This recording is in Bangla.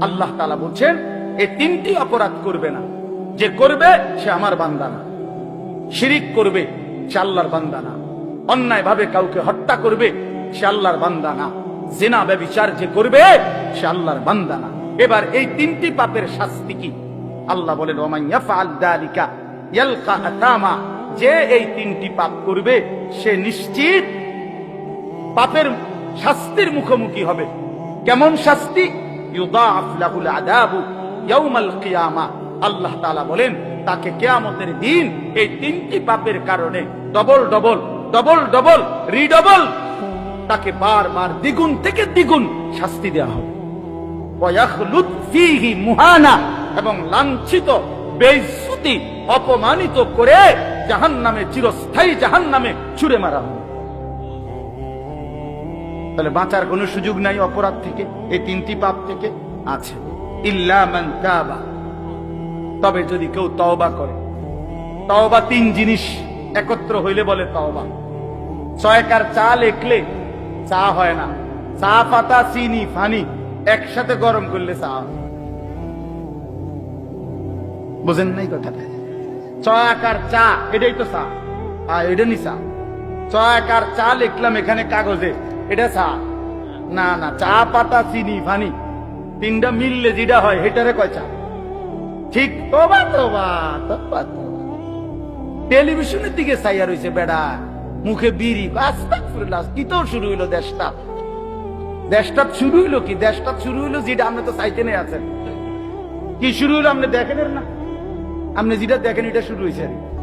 আল্লাহ তালা বলছেন এই তিনটি অপরাধ করবে না। যে করবে, সে আমার বান্দা না। শিরিক করবে, সে আল্লাহর বান্দা না। অন্যায় ভাবে কাউকে হত্যা করবে, সে আল্লাহর বান্দা না। জেনা ব্যবিচার যে করবে, সে আল্লাহর বান্দা না। এবার এই তিনটি পাপের শাস্তি কি? আল্লাহ বলেন যে এই তিনটি পাপ করবে, সে নিশ্চিত পাপের শাস্তির মুখোমুখি হবে। কেমন শাস্তি? আল্লাহ বলেন, তাকে কিয়ামতের দিন এই তিনটি পাপের কারণে double double double double, redouble তাকে বারবার দ্বিগুণ থেকে দ্বিগুণ শাস্তি দেওয়া হবে। ওয়াখলুদ মুহানা এবং লাঞ্ছিত, বেইজ্জতি, অপমানিত করে জাহান্নামে, চিরস্থায়ী জাহান্নামে ছুঁড়ে মারা হবে। তাহলে বাঁচার কোনো সুযোগ নাই অপরাধ থেকে, এই তিনটি পাপ থেকে আছে। তবে। যদি কেউ তওবা করে, তওবা তিন জিনিস একত্র হইলে বলে তওবা। ছয়কার চা লেখলে চা হয় না। চা, পাতা, চিনি, ফানি একসাথে গরম করলে চা হয়। বুঝেন নাই কথাটা? ছয়াকার চা, এটাই তো চা। আর এটা নি চা ছয়াকার চা লিখলাম এখানে কাগজে। এটা চা। না না, চা পাতা, চিনি ফানি তিনটা মিললে যেটা হয় হেটারে কয় চা। ঠিক তোবা তোবা তোবা। টেলিভিশনের দিকে চাইয়া রয়েছে বেড়া। মুখে বিড়ি। কি তো শুরু হইল দেশটা? দেশটা শুরু হইল কি? দেশটা শুরু হইল যেটা আপনি তো চাইতে নেই আছেন। কি শুরু হইল, আপনি দেখেন না? আপনি যেটা দেখেন, এটা শুরু হয়েছে আর।